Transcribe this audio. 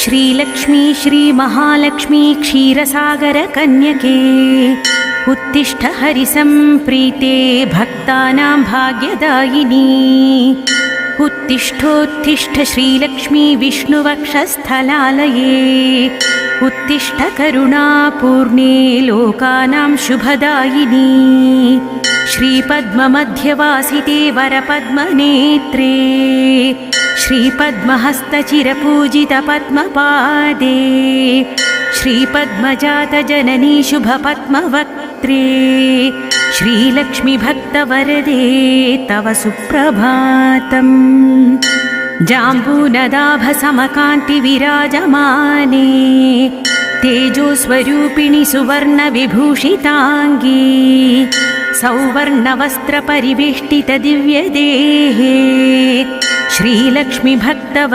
श्रीलक्ष्मी श्रीमहालक्ष्मी क्षीरसागरकन्यके उत्तिष्ठ हरिसम्प्रीते भक्तानां भाग्यदायिनी उत्तिष्ठोत्तिष्ठ श्रीलक्ष्मी विष्णुवक्षस्थलालये उत्तिष्ठ करुणापूर्णे लोकानां शुभदायिनी श्रीपद्ममध्यवासिते वरपद्मनेत्रे श्रीपद्महस्तचिरपूजितपद्मपादे श्रीपद्मजातजननी शुभपद्मवक्त्रे श्रीलक्ष्मीभक्तवरदे तव सुप्रभातम्। जाम्बूनदाभसमकान्तिविराजमाने तेजोस्वरूपिणि सुवर्णविभूषिताङ्गी सौवर्णवस्त्रपरिवेष्टितदिव्यदेहे श्रीलक्ष्मीभक्तव